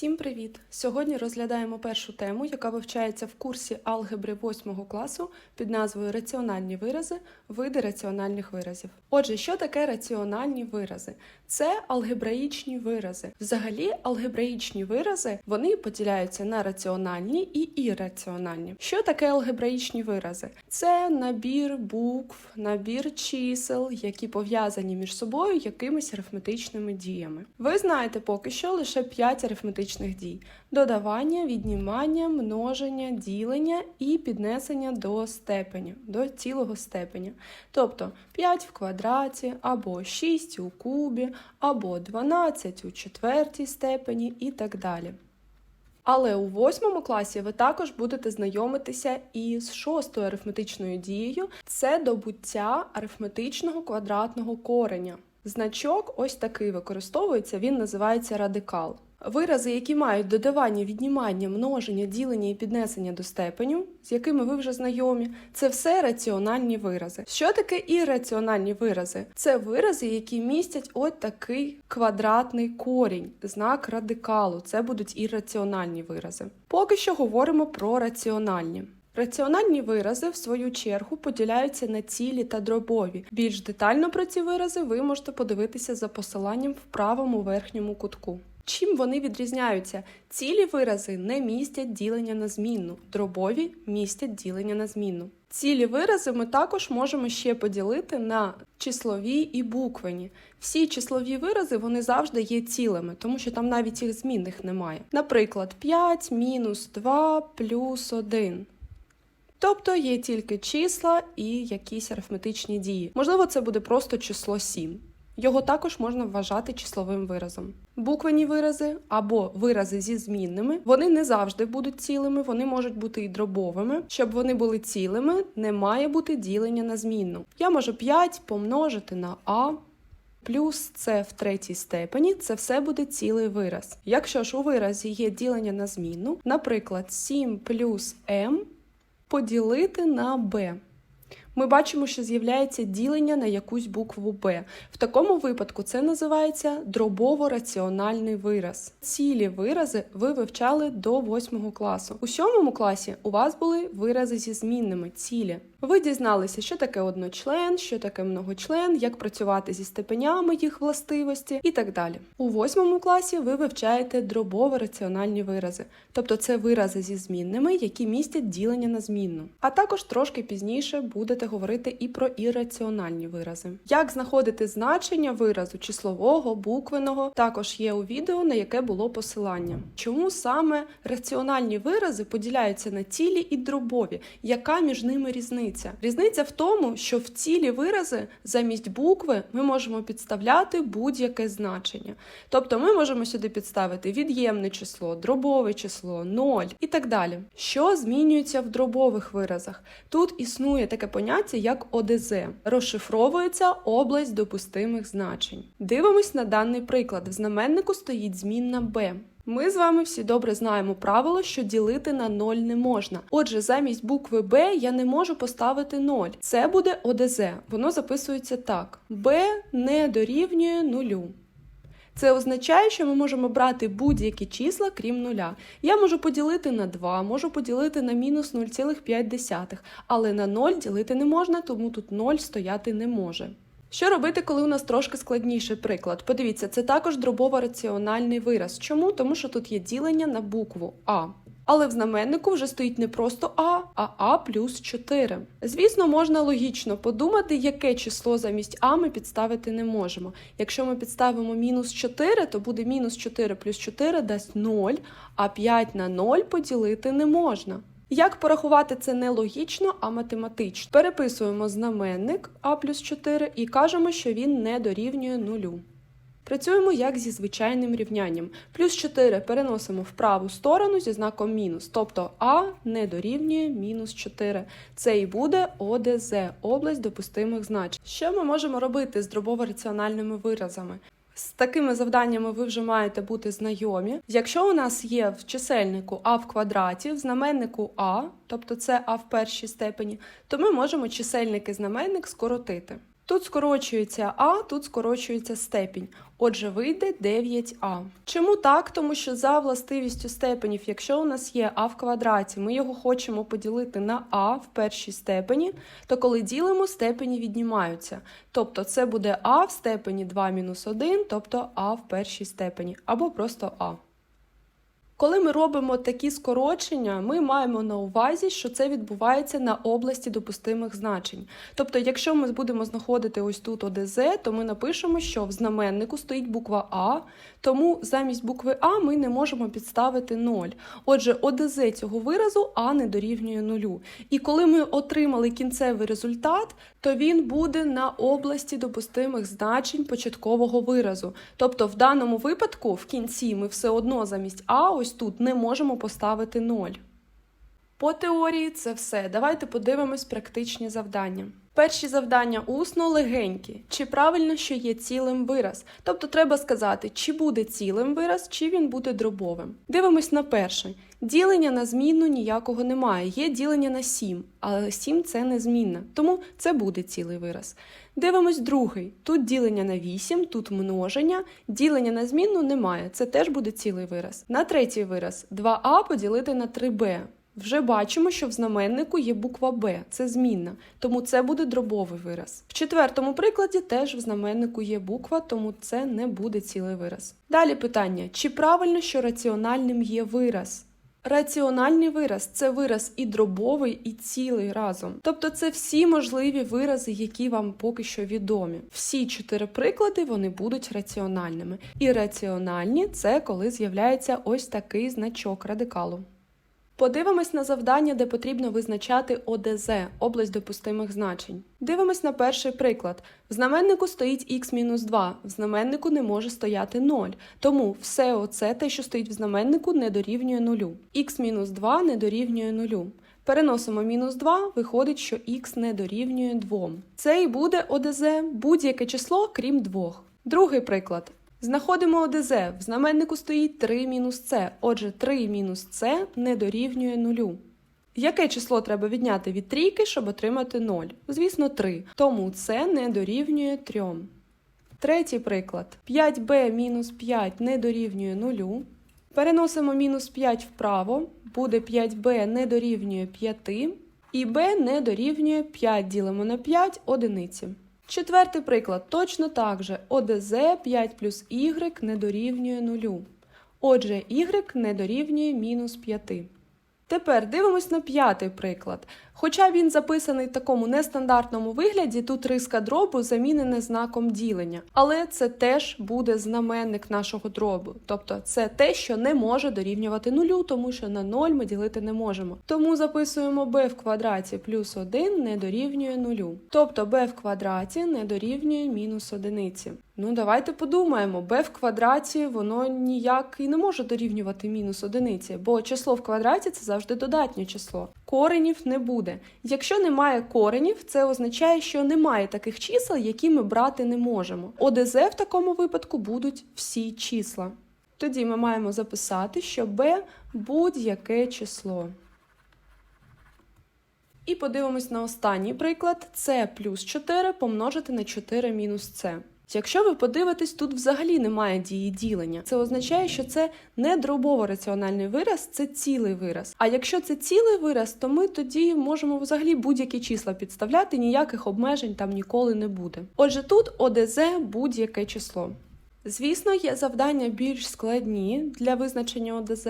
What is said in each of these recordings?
Всім привіт! Сьогодні розглядаємо першу тему, яка вивчається в курсі алгебри 8 класу під назвою Раціональні вирази, види раціональних виразів. Отже, що таке раціональні вирази? Це алгебраїчні вирази. Взагалі, алгебраїчні вирази вони поділяються на раціональні і ірраціональні. Що таке алгебраїчні вирази? Це набір букв, набір чисел, які пов'язані між собою якимись арифметичними діями. Ви знаєте поки що лише 5 арифметичних дій: додавання, віднімання, множення, ділення і піднесення до степеня, до цілого степеня. Тобто 5 в квадраті, або 6 у кубі, або 12 у четвертій степені і так далі. Але у восьмому класі ви також будете знайомитися із шостою арифметичною дією це добуття арифметичного квадратного кореня. Значок ось такий використовується, він називається радикал. Вирази, які мають додавання, віднімання, множення, ділення і піднесення до степеню, з якими ви вже знайомі, це все раціональні вирази. Що таке ірраціональні вирази? Це вирази, які містять от такий квадратний корінь, знак радикалу. Це будуть ірраціональні вирази. Поки що говоримо про раціональні. Раціональні вирази, в свою чергу, поділяються на цілі та дробові. Більш детально про ці вирази ви можете подивитися за посиланням в правому верхньому кутку. Чим вони відрізняються? Цілі вирази не містять ділення на змінну, дробові містять ділення на змінну. Цілі вирази ми також можемо ще поділити на числові і буквені. Всі числові вирази вони завжди є цілими, тому що там навіть їх змінних немає. Наприклад, 5 мінус 2 плюс 1. Тобто є тільки числа і якісь арифметичні дії. Можливо, це буде просто число 7. Його також можна вважати числовим виразом. Буквені вирази або вирази зі змінними, вони не завжди будуть цілими, вони можуть бути і дробовими. Щоб вони були цілими, не має бути ділення на змінну. Я можу 5 помножити на а. Плюс це в третій степені, це все буде цілий вираз. Якщо ж у виразі є ділення на змінну, наприклад, 7 плюс m поділити на b. Ми бачимо, що з'являється ділення на якусь букву Б. В такому випадку це називається дробово-раціональний вираз. Цілі вирази ви вивчали до 8 класу. У 7 класі у вас були вирази зі змінними цілі. Ви дізналися, що таке одночлен, що таке многочлен, як працювати зі степенями їх властивості і так далі. У 8 класі ви вивчаєте дробово-раціональні вирази, тобто це вирази зі змінними, які містять ділення на змінну. А також трошки пізніше будете говорити і про ірраціональні вирази. Як знаходити значення виразу числового, буквеного, також є у відео, на яке було посилання. Чому саме раціональні вирази поділяються на цілі і дробові? Яка між ними різниця? Різниця в тому, що в цілі вирази замість букви ми можемо підставляти будь-яке значення. Тобто ми можемо сюди підставити від'ємне число, дробове число, ноль і так далі. Що змінюється в дробових виразах? Тут існує таке поняття, як ОДЗ. Розшифровується область допустимих значень. Дивимось на даний приклад. В знаменнику стоїть змінна b. Ми з вами всі добре знаємо правило, що ділити на 0 не можна. Отже, замість букви Б я не можу поставити 0. Це буде ОДЗ. Воно записується так: Б не дорівнює нулю. Це означає, що ми можемо брати будь-які числа, крім нуля. Я можу поділити на 2, можу поділити на мінус 0,5, але на 0 ділити не можна, тому тут 0 стояти не може. Що робити, коли у нас трошки складніший приклад? Подивіться, це також дробово-раціональний вираз. Чому? Тому що тут є ділення на букву А. Але в знаменнику вже стоїть не просто А, а А плюс 4. Звісно, можна логічно подумати, яке число замість А ми підставити не можемо. Якщо ми підставимо мінус 4, то буде мінус 4 плюс 4 дасть 0, а 5 на 0 поділити не можна. Як порахувати це не логічно, а математично? Переписуємо знаменник А плюс 4 і кажемо, що він не дорівнює нулю. Працюємо як зі звичайним рівнянням. Плюс 4 переносимо в праву сторону зі знаком мінус, тобто А не дорівнює мінус 4. Це і буде ОДЗ, область допустимих значень. Що ми можемо робити з дробово-раціональними виразами? З такими завданнями ви вже маєте бути знайомі. Якщо у нас є в чисельнику а в квадраті, в знаменнику а, тобто це а в першій степені, то ми можемо чисельник і знаменник скоротити. Тут скорочується а, тут скорочується степінь. Отже, вийде 9а. Чому так? Тому що за властивістю степенів, якщо у нас є а в квадраті, ми його хочемо поділити на а в першій степені, то коли ділимо, степені віднімаються. Тобто це буде а в степені 2 мінус 1, тобто а в першій степені, або просто а. Коли ми робимо такі скорочення, ми маємо на увазі, що це відбувається на області допустимих значень. Тобто, якщо ми будемо знаходити ось тут ОДЗ, то ми напишемо, що в знаменнику стоїть буква А, тому замість букви А ми не можемо підставити 0. Отже, ОДЗ цього виразу А не дорівнює нулю. І коли ми отримали кінцевий результат, то він буде на області допустимих значень початкового виразу. Тобто, в даному випадку, в кінці, ми все одно замість А ось тут не можемо поставити 0. По теорії це все. Давайте подивимось практичні завдання. Перші завдання усно легенькі. Чи правильно, що є цілим вираз? Тобто треба сказати, чи буде цілим вираз, чи він буде дробовим. Дивимось на перше. Ділення на змінну ніякого немає. Є ділення на 7, але 7 це не змінна, тому це буде цілий вираз. Дивимось другий. Тут ділення на 8, тут множення, ділення на змінну немає. Це теж буде цілий вираз. На третій вираз 2а поділити на 3b. Вже бачимо, що в знаменнику є буква Б, це змінна, тому це буде дробовий вираз. В четвертому прикладі теж в знаменнику є буква, тому це не буде цілий вираз. Далі питання: чи правильно, що раціональним є вираз? Раціональний вираз це вираз і дробовий, і цілий разом. Тобто це всі можливі вирази, які вам поки що відомі. Всі чотири приклади вони будуть раціональними. І раціональні це коли з'являється ось такий значок радикалу. Подивимось на завдання, де потрібно визначати ОДЗ область допустимих значень. Дивимось на перший приклад. В знаменнику стоїть х-2, в знаменнику не може стояти 0, тому все оце, те, що стоїть в знаменнику, не дорівнює нулю. х-2 не дорівнює нулю. Переносимо мінус 2, виходить, що х не дорівнює 2. Це і буде ОДЗ будь-яке число, крім 2. Другий приклад. Знаходимо ОДЗ. В знаменнику стоїть 3 мінус С. Отже, 3 мінус С не дорівнює нулю. Яке число треба відняти від трійки, щоб отримати 0? Звісно, 3. Тому це не дорівнює 3. Третій приклад. 5b мінус 5 не дорівнює 0. Переносимо мінус 5 вправо. Буде 5b не дорівнює 5. І b не дорівнює 5 ділимо на 5 одиниці. Четвертий приклад. Точно так же. ОДЗ 5 плюс y не дорівнює 0. Отже, y не дорівнює мінус 5. Тепер дивимось на п'ятий приклад. Хоча він записаний в такому нестандартному вигляді, тут риска дробу замінена знаком ділення. Але це теж буде знаменник нашого дробу. Тобто це те, що не може дорівнювати нулю, тому що на 0 ми ділити не можемо. Тому записуємо b в квадраті плюс 1 не дорівнює нулю. Тобто b в квадраті не дорівнює мінус одиниці. Ну, давайте подумаємо, b в квадраті воно ніяк і не може дорівнювати мінус одиниці, бо число в квадраті це завжди додатнє число. Коренів не буде. Якщо немає коренів, це означає, що немає таких чисел, які ми брати не можемо. ОДЗ в такому випадку будуть всі числа. Тоді ми маємо записати, що b будь-яке число. І подивимось на останній приклад: c плюс 4 помножити на 4 мінус c. Якщо ви подивитесь, тут взагалі немає дії ділення. Це означає, що це не дробово раціональний вираз, це цілий вираз. А якщо це цілий вираз, то ми тоді можемо взагалі будь-які числа підставляти, ніяких обмежень там ніколи не буде. Отже, тут ОДЗ будь-яке число. Звісно, є завдання більш складні для визначення ОДЗ.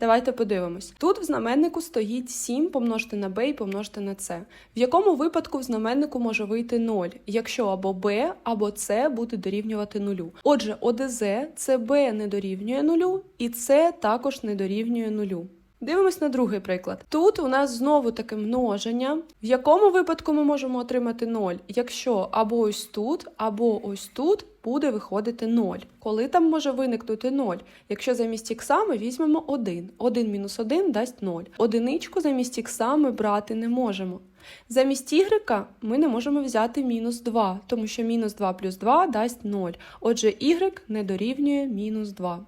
Давайте подивимось. Тут в знаменнику стоїть 7 помножити на b і помножити на c. В якому випадку в знаменнику може вийти 0, якщо або b, або c буде дорівнювати нулю. Отже, ОДЗ це b не дорівнює нулю, і c також не дорівнює нулю. Дивимось на другий приклад. Тут у нас знову таке множення. В якому випадку ми можемо отримати 0? Якщо або ось тут, або ось тут буде виходити 0. Коли там може виникнути 0? Якщо замість ікса ми візьмемо 1. 1 мінус 1 дасть 0. Одиничку замість ікса ми брати не можемо. Замість y ми не можемо взяти мінус 2, тому що мінус 2 плюс 2 дасть 0. Отже, y не дорівнює мінус 2.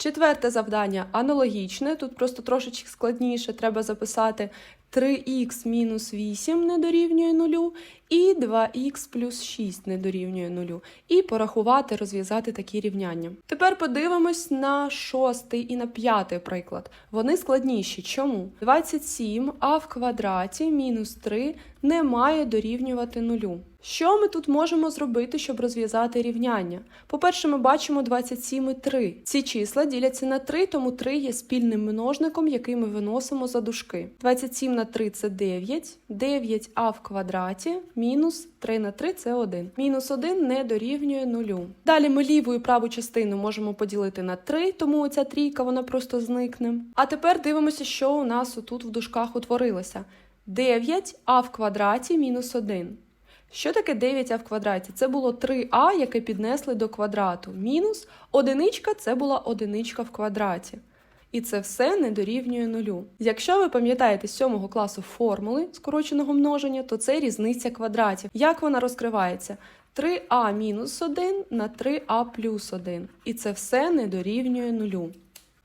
Четверте завдання аналогічне, тут просто трошечки складніше треба записати 3х мінус 8 не дорівнює 0, і 2х плюс 6 не дорівнює 0. І порахувати, розв'язати такі рівняння. Тепер подивимось на шостий і на п'ятий приклад. Вони складніші. Чому? 27 а в квадраті мінус 3 не має дорівнювати 0. Що ми тут можемо зробити, щоб розв'язати рівняння? По-перше, ми бачимо 27 і 3. Ці числа діляться на 3, тому 3 є спільним множником, який ми виносимо за дужки. 27 на 3 це 9, 9а в квадраті мінус 3 на 3 це 1. Мінус 1 не дорівнює 0. Далі ми ліву і праву частину можемо поділити на 3, тому оця трійка вона просто зникне. А тепер дивимося, що у нас отут в дужках утворилося. 9а в квадраті мінус 1. Що таке 9а в квадраті? Це було 3а, яке піднесли до квадрату. Мінус одиничка це була одиничка в квадраті. І це все не дорівнює нулю. Якщо ви пам'ятаєте з 7 класу формули скороченого множення, то це різниця квадратів. Як вона розкривається? 3а мінус 1 на 3а плюс 1. І це все не дорівнює нулю.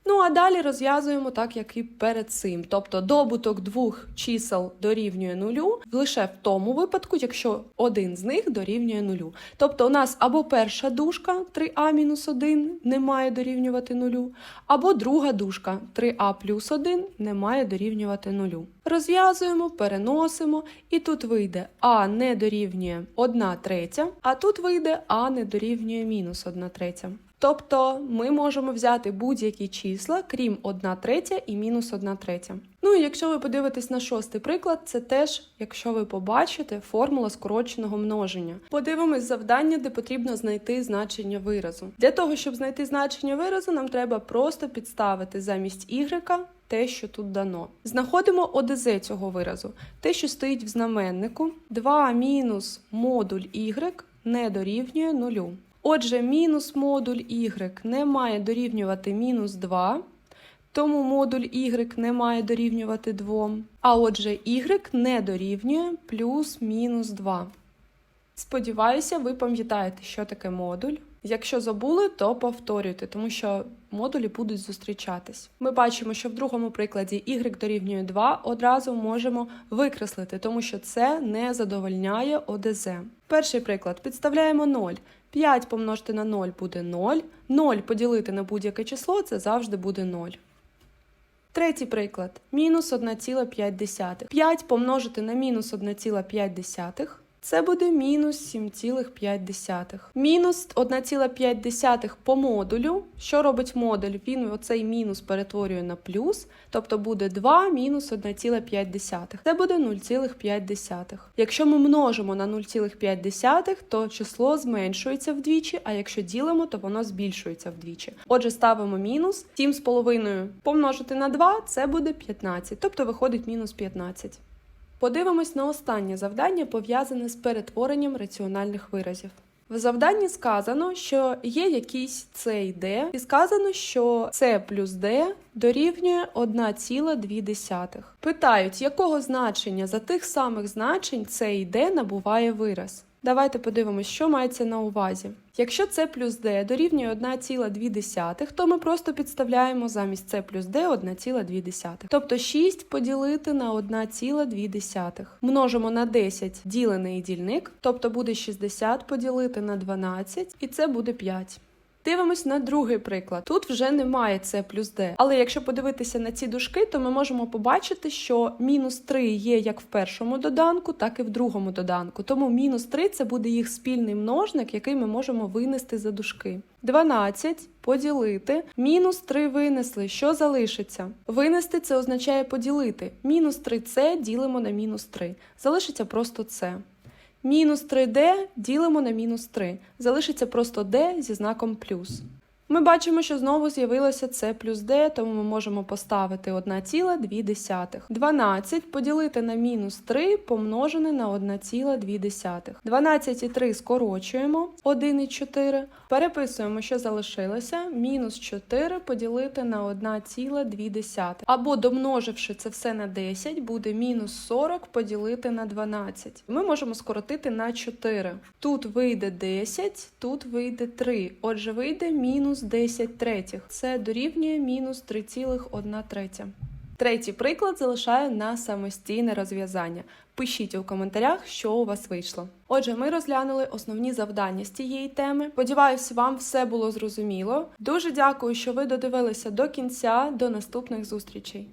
Ну а далі розв'язуємо так, як і перед цим. Тобто добуток двох чисел дорівнює нулю лише в тому випадку, якщо один з них дорівнює нулю. Тобто у нас або перша дужка 3а-1 не має дорівнювати нулю, або друга дужка 3а плюс 1 не має дорівнювати нулю. Розв'язуємо, переносимо, і тут вийде а не дорівнює 1 третя, а тут вийде а не дорівнює мінус 1 третя. Тобто ми можемо взяти будь-які числа, крім 1 третя і мінус 1 третя. Ну і якщо ви подивитесь на шостий приклад, це теж, якщо ви побачите, формула скороченого множення. Подивимось завдання, де потрібно знайти значення виразу. Для того, щоб знайти значення виразу, нам треба просто підставити замість y те, що тут дано. Знаходимо ОДЗ цього виразу, те, що стоїть в знаменнику, 2 мінус модуль y не дорівнює нулю. Отже, мінус модуль y не має дорівнювати мінус 2, тому модуль y не має дорівнювати 2. А отже, y не дорівнює плюс-мінус 2. Сподіваюся, ви пам'ятаєте, що таке модуль. Якщо забули, то повторюйте, тому що модулі будуть зустрічатись. Ми бачимо, що в другому прикладі y дорівнює 2 одразу можемо викреслити, тому що це не задовольняє ОДЗ. Перший приклад підставляємо 0. 5 помножити на 0 буде 0. 0 поділити на будь-яке число це завжди буде 0. Третій приклад. Мінус 1,5. 5 помножити на мінус 1,5. Це буде мінус 7,5. Мінус 1,5 по модулю. Що робить модуль? Він оцей мінус перетворює на плюс, тобто буде 2 мінус 1,5. Це буде 0,5. Якщо ми множимо на 0,5, то число зменшується вдвічі, а якщо ділимо, то воно збільшується вдвічі. Отже, ставимо мінус 7,5 помножити на 2, це буде 15, тобто виходить мінус 15. Подивимось на останнє завдання, пов'язане з перетворенням раціональних виразів. В завданні сказано, що є якийсь С і Д, і сказано, що С плюс Д дорівнює 1,2. Питають, якого значення за тих самих значень С і Д набуває вираз. Давайте подивимось, що мається на увазі. Якщо С плюс Д дорівнює 1,2, то ми просто підставляємо замість c плюс d 1,2. Тобто 6 поділити на 1,2. Множимо на 10 ділений дільник, тобто буде 60 поділити на 12, і це буде 5. Дивимось на другий приклад. Тут вже немає С плюс Д. Але якщо подивитися на ці дужки, то ми можемо побачити, що мінус 3 є як в першому доданку, так і в другому доданку. Тому мінус 3 це буде їх спільний множник, який ми можемо винести за дужки. 12 поділити. Мінус 3 винесли. Що залишиться? Винести це означає поділити. Мінус 3С ділимо на мінус 3. Залишиться просто С. Мінус 3D ділимо на мінус 3. Залишиться просто D зі знаком плюс. Ми бачимо, що знову з'явилося С плюс D, тому ми можемо поставити 1,2. 12 поділити на мінус 3 помножене на 1,2. 12 і 3 скорочуємо 1 і 4. Переписуємо, що залишилося. Мінус 4 поділити на 1,2. Або домноживши це все на 10, буде мінус 40 поділити на 12. Ми можемо скоротити на 4. Тут вийде 10, тут вийде 3. Отже, вийде мінус 10 третіх. Це дорівнює мінус 3,1 третя. Третій приклад залишаю на самостійне розв'язання. Пишіть у коментарях, що у вас вийшло. Отже, ми розглянули основні завдання з цієї теми. Сподіваюсь, вам все було зрозуміло. Дуже дякую, що ви додивилися до кінця. До наступних зустрічей.